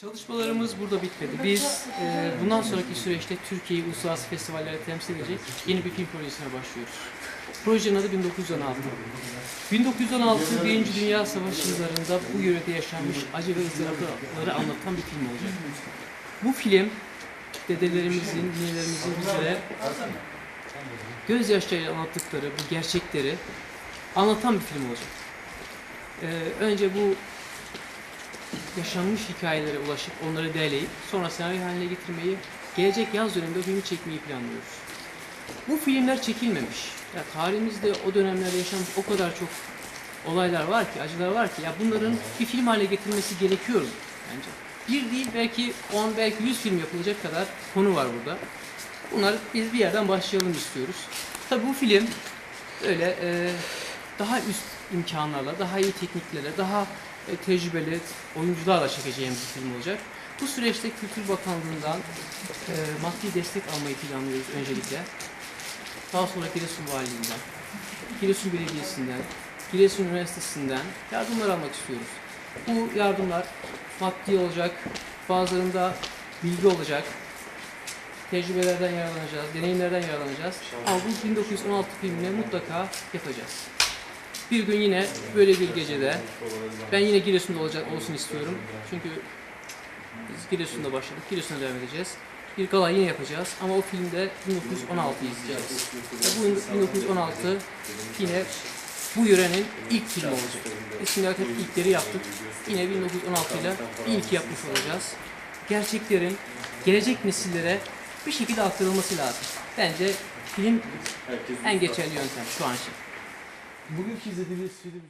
Çalışmalarımız burada bitmedi. Biz e, bundan sonraki süreçte Türkiye'yi uluslararası festivallere temsil edecek yeni bir film projesine başlıyoruz. Projenin adı 1916. 1916 Birinci Dünya Savaşı yıllarında bu yörede yaşanmış acı ve ızdırapları anlatan bir film olacak. Bu film dedelerimizin, ninelerimizin bizlere gözyaşlarıyla anlattıkları bu gerçekleri anlatan bir film olacak. Ee, önce bu yaşanmış hikayelere ulaşıp onları derleyip sonra senaryo haline getirmeyi gelecek yaz döneminde filmi çekmeyi planlıyoruz. Bu filmler çekilmemiş. Ya tarihimizde o dönemlerde yaşanmış o kadar çok olaylar var ki, acılar var ki ya bunların bir film haline getirilmesi gerekiyor bence. Bir değil belki 10 belki 100 film yapılacak kadar konu var burada. Bunlar biz bir yerden başlayalım istiyoruz. Tabii bu film öyle e, daha üst imkanlarla, daha iyi tekniklerle, daha e, tecrübeli oyuncularla çekeceğimiz bir film olacak. Bu süreçte Kültür Bakanlığı'ndan e, maddi destek almayı planlıyoruz öncelikle. Daha sonra Giresun Valiliğinden, Giresun Belediyesi'nden, Giresun Üniversitesi'nden yardımlar almak istiyoruz. Bu yardımlar maddi olacak, bazılarında bilgi olacak, tecrübelerden yararlanacağız, deneyimlerden yararlanacağız. Ama bu 1916 filmini mutlaka yapacağız. Bir gün yine böyle bir gecede ben yine Giresun'da olacak olsun istiyorum. Çünkü biz Giresun'da başladık. Giresun'a devam edeceğiz. Bir gala yine yapacağız ama o filmde 1916'yı izleyeceğiz. Bu 1916 yine bu yörenin ilk filmi olacak. Biz şimdi hep ilkleri yaptık. Yine 1916 ile ilk yapmış olacağız. Gerçeklerin gelecek nesillere bir şekilde aktarılması lazım. Bence film en geçerli yöntem şu an için. Bugünkü izlediğiniz film